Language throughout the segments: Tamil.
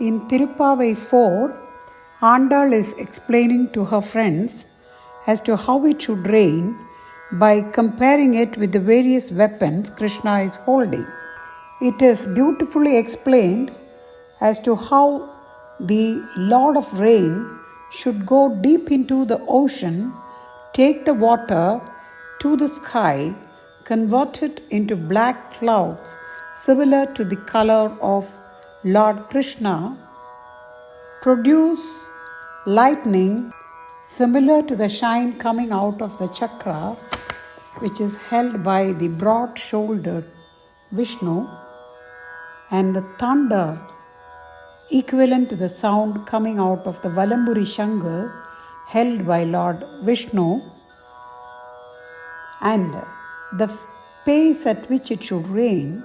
In Tirupavai 4, Andal is explaining to her friends as to how it should rain by comparing it with the various weapons Krishna is holding. It is beautifully explained as to how the Lord of Rain should go deep into the ocean, take the water to the sky, convert it into black clouds similar to the color of Lord Krishna, produce lightning similar to the shine coming out of the chakra, which is held by the broad shouldered Vishnu, and the thunder equivalent to the sound coming out of the Valamburi Shanga held by Lord Vishnu, and the pace at which it should rain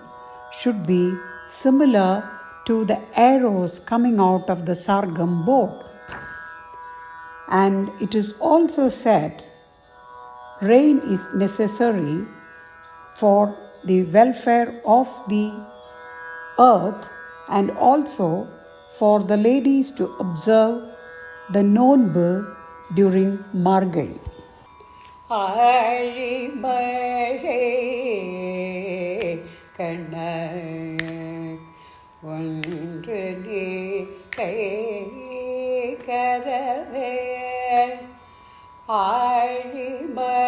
should be similar to the arrows coming out of the Sargam boat. And it is also said rain is necessary for the welfare of the earth and also for the ladies to observe the nonbu during Margari. ஆழிமழை கண்ண ஒன்று நீ கை கரவே ஆழிமழை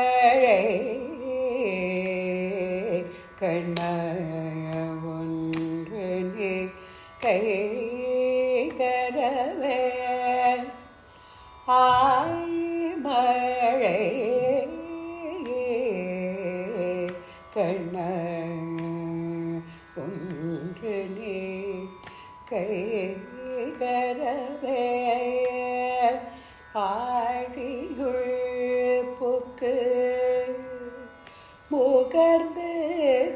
கண்ண ஒன்று நீ கை கரவே ஆழிமழை கண்ண ஒன்று நீ கை கரவே ஆழியுள் புக்கு முகர்ந்து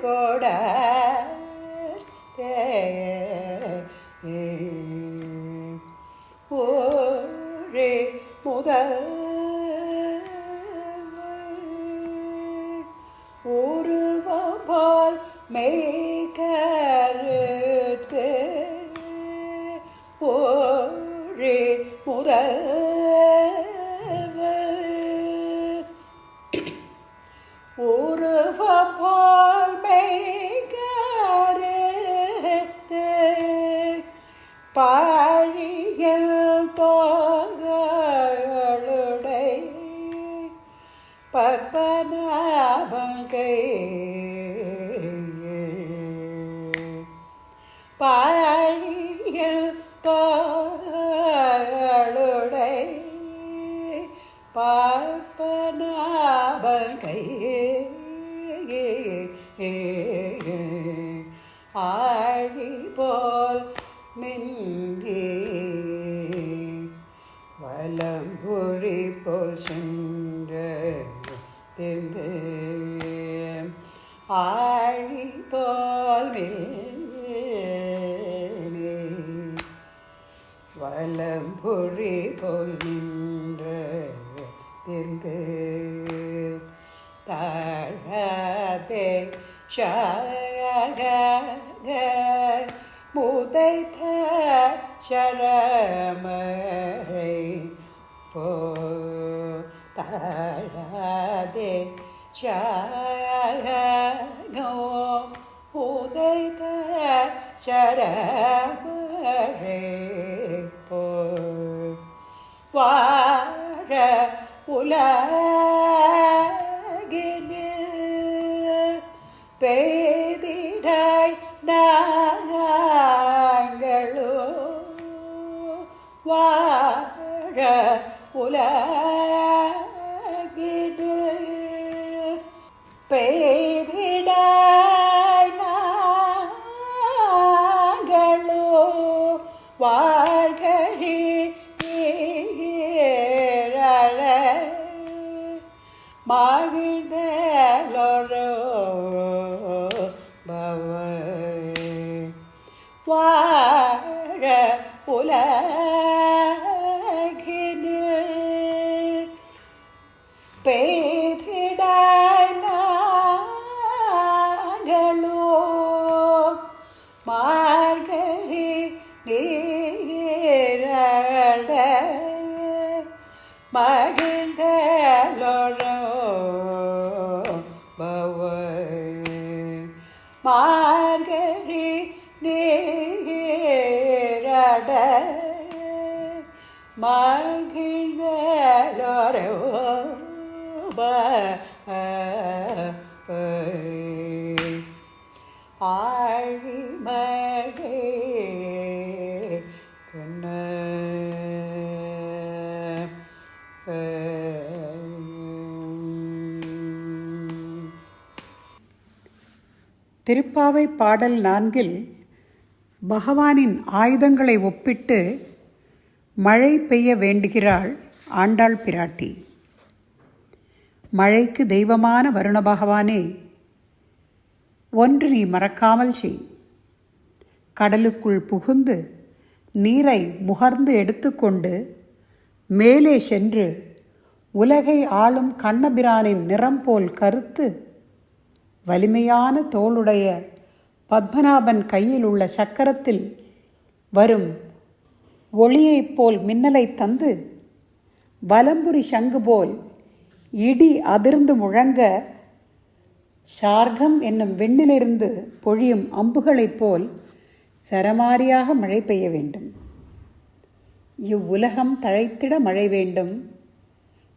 கொட ஓரே முதல் உருவபால் மே பாழியல் பற்பனாபங்கை பாழியல் தோகளுடை பார்ப்பனாபங்கை ஆழி போல் மின்கே வலம்புரி போல் சென்ற ஆழி போல் மின்னே வலம்புரி போல் நின்ற தாழாதே ஷாக முதைத்த சரமழை താഴാതെ ശാഖോ ഉദൈത ശരമഴേ പോ. വാഴ ഉലകിന് പേതിടായി നാങ്ങളോ വാഴ வாழ உலகினில் பெய்திடாய் நாங்களோ வாழ்கழி மகிழ்ந்தலொரு பவ வாழ மார்கழி நீரட மகிழ்ந்தலோழோ மார்கழி நீரட மகிழ்ந்தலோரோ ப ஆழிமழே கண்ண திருப்பாவை பாடல் நான்கில் பகவானின் ஆயுதங்களை ஒப்பிட்டு மழை பெய்ய வேண்டுகிறாள் ஆண்டாள் பிராட்டி. மழைக்கு தெய்வமான வருண பகவானே ஒன்று நீ மறக்காமல் செய். கடலுக்குள் புகுந்து நீரை முகர்ந்து எடுத்துக்கொண்டு மேலே சென்று உலகை ஆளும் கண்ணபிரானின் நிறம் போல் கருத்து வலிமையான தோளுடைய பத்மநாபன் கையில் உள்ள சக்கரத்தில் வரும் ஒளியைப் போல் மின்னலை தந்து வலம்புரி சங்கு போல் இடி அதிர்ந்து முழங்க சார்கம் என்னும் வெண்ணிலிருந்து பொழியும் அம்புகளைப் போல் சரமாரியாக மழை பெய்ய வேண்டும். இவ்வுலகம் தழைத்திட மழை வேண்டும்.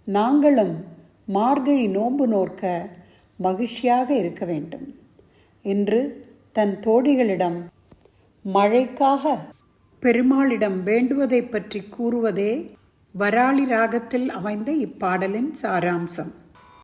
நாங்களும் மார்கழி நோன்பு நோக்க மகிழ்ச்சியாக இருக்க வேண்டும் என்று தன் தோழிகளிடம் மழைக்காக பெருமாளிடம் வேண்டுவதை பற்றி கூறுவதே வராளி ராகத்தில் அமைந்த இப்பாடலின் சாராம்சம்.